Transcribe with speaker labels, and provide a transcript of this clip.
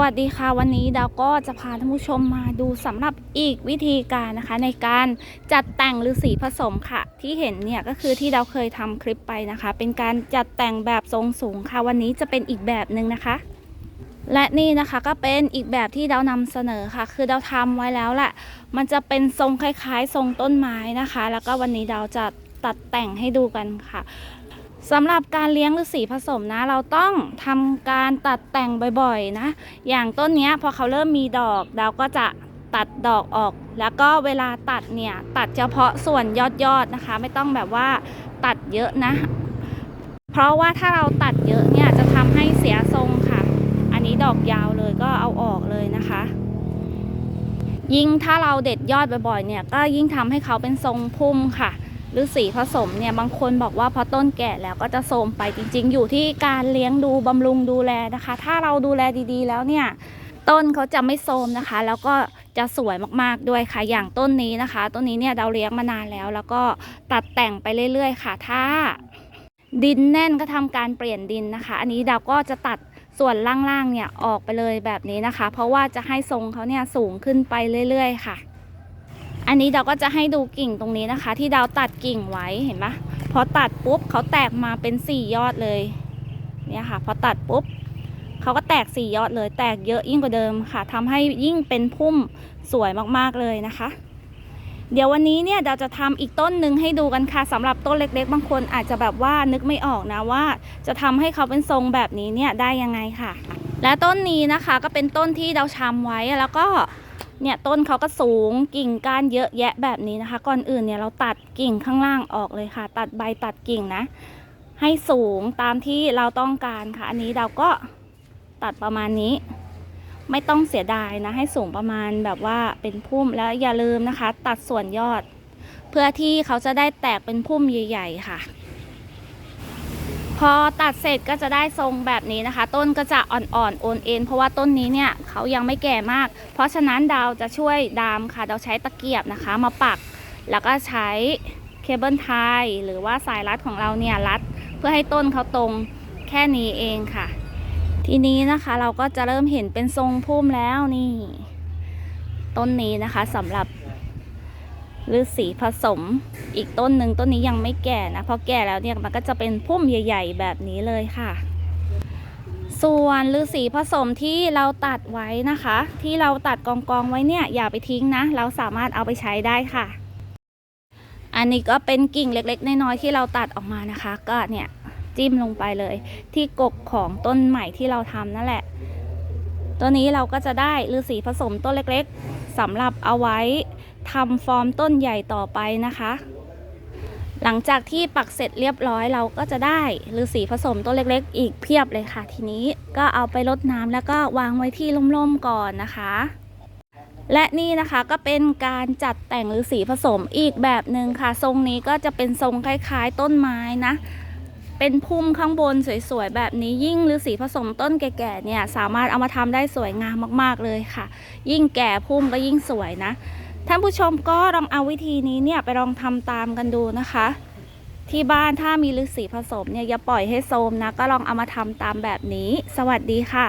Speaker 1: วัสดีค่ะวันนี้ดาวก็จะพาท่านผู้ชมมาดูสำหรับอีกวิธีการนะคะ ในการจัดแต่งฤาษีผสมค่ะ ที่เห็นเนี่ยก็คือที่ดาวเคยทำคลิปไปนะคะ เป็นการจัดแต่งแบบทรงสูงค่ะ วันนี้จะเป็นอีกแบบหนึ่งนะคะ และนี่นะคะก็เป็นอีกแบบที่ดาวนำเสนอค่ะ คือดาวทำไว้แล้วแหละมันจะเป็นทรงคล้ายๆ ทรงต้นไม้นะคะ แล้วก็วันนี้ดาวจะตัดแต่งให้ดูกันค่ะ สำหรับการเลี้ยงฤาษีผสมนะ เราต้องทำการตัดแต่งบ่อยๆนะ อย่างต้นนี้พอเขาเริ่มมีดอกเราก็จะตัดดอกออก แล้วก็เวลาตัดเนี่ยตัดเฉพาะส่วนยอดๆนะคะ ไม่ต้องแบบว่าตัดเยอะนะ เพราะว่าถ้าเราตัดเยอะเนี่ยจะทำให้เสียทรงค่ะ อันนี้ดอกยาวเลยก็เอาออกเลยนะคะ ยิ่งถ้าเราเด็ดยอดบ่อยๆเนี่ยก็ยิ่งทำให้เขาเป็นทรงพุ่มค่ะ หรือสีผสมเนี่ยบางคนบอกว่าพอต้นแก่แล้วก็จะโทรมไปจริง ๆ อยู่ที่การเลี้ยงดูบำรุงดูแลนะคะ ถ้าเราดูแลดีๆ แล้วเนี่ยต้นเขาจะไม่โทรมนะคะ แล้วก็จะสวยมากๆด้วยค่ะ อย่างต้นนี้นะคะ ต้นนี้เนี่ยเราเลี้ยงมานานแล้ว แล้วก็ตัดแต่งไปเรื่อย ๆ ค่ะ ถ้าดินแน่นก็ทำการเปลี่ยนดินนะคะ อันนี้เราก็จะตัดส่วนล่างๆเนี่ยออกไปเลยแบบนี้นะคะ เพราะว่าจะให้ทรงเขาเนี่ยสูงขึ้นไปเรื่อย ๆ ค่ะ อันนี้เราก็จะให้ดูกิ่งตรงนี้นะคะ ที่ดาวตัดกิ่งไว้เห็นปะพอตัดปุ๊บเขาแตกมาเป็นสี่ยอดเลยเนี่ยค่ะ พอตัดปุ๊บเขาก็แตกสี่ยอดเลย แตกเยอะยิ่งกว่าเดิมค่ะทำให้ยิ่งเป็นพุ่มสวยมากๆเลยนะคะ เดี๋ยววันนี้เนี่ยเราจะทำอีกต้นหนึ่งให้ดูกันค่ะสำหรับต้นเล็ก ๆ บางคนอาจจะแบบว่านึกไม่ออกนะว่า จะทำให้เขาเป็นทรงแบบนี้เนี่ยได้ยังไงค่ะ และต้นนี้นะคะก็เป็นต้นที่เราชำไว้แล้วก็ เนี่ยต้นเขาก็สูงกิ่งก้านเยอะแยะแบบนี้นะคะ ก่อนอื่นเนี่ยเราตัดกิ่งข้างล่างออกเลยค่ะ ตัดใบตัดกิ่งนะ ให้สูงตามที่เราต้องการค่ะ อันนี้เราก็ตัดประมาณนี้ ไม่ต้องเสียดายนะ ให้สูงประมาณแบบว่าเป็นพุ่มแล้วอย่าลืมนะคะ ตัดส่วนยอด เพื่อที่เขาจะได้แตกเป็นพุ่มใหญ่ ๆ ค่ะ พอตัดเสร็จก็จะได้ทรงแบบนี้นะคะ ต้นก็จะอ่อนๆโอนเอ็นเพราะว่าต้นนี้เนี่ยเขายังไม่แก่มาก เพราะฉะนั้นดาวจะช่วยดามค่ะดาวใช้ตะเกียบนะคะ มาปัก แล้วก็ใช้เคเบิลไทยหรือว่าสายรัดของเราเนี่ยรัด เพื่อให้ต้นเขาตรงแค่นี้เองค่ะ ทีนี้นะคะเราก็จะเริ่มเห็นเป็นทรงพุ่มแล้วนี่ ต้นนี้นะคะสำหรับ ฤาษีผสม อีกต้นหนึ่งต้นนี้ยังไม่แก่นะพอแก่แล้วเนี่ยมันก็จะเป็นพุ่มใหญ่ ๆ แบบนี้เลยค่ะ ส่วนฤาษีผสมที่เราตัดไว้นะคะ ที่เราตัดกองกองๆไว้เนี่ยอย่าไปทิ้งนะ เราสามารถเอาไปใช้ได้ค่ะ อันนี้ก็เป็นกิ่งเล็ก ๆ น้อยๆที่เราตัดออกมานะคะ ก็เนี่ยจิ้มลงไปเลย ที่กกของต้นใหม่ที่เราทำนั่นแหละ ตัวนี้เราก็จะได้ฤาษีผสมต้นเล็กๆสำหรับเอาไว้ ทำฟอร์มต้นใหญ่ต่อไปนะคะ หลังจากที่ปักเสร็จเรียบร้อยเราก็จะได้ฤาษีผสมต้นเล็กๆ อีกเพียบเลยค่ะ ทีนี้ก็เอาไปรดน้ำแล้วก็วางไว้ที่ร่มๆก่อนนะคะ และนี่นะคะก็เป็นการจัดแต่งฤาษีผสมอีกแบบหนึ่งค่ะ ทรงนี้ก็จะเป็นทรงคล้ายๆ ต้นไม้นะเป็นพุ่มข้างบนสวยๆแบบนี้ยิ่งฤาษีผสมต้นแก่ๆเนี่ยสามารถเอามาทำได้สวยงามมากๆเลยค่ะ ยิ่งแก่พุ่มก็ยิ่งสวยนะ ท่านผู้ชมก็ลองเอาวิธีนี้เนี่ยไปลองทำตามกันดูนะคะ ที่บ้านถ้ามีฤาษีผสมเนี่ยอย่าปล่อยให้โซมนะ ก็ลองเอามาทำตามแบบนี้ สวัสดีค่ะ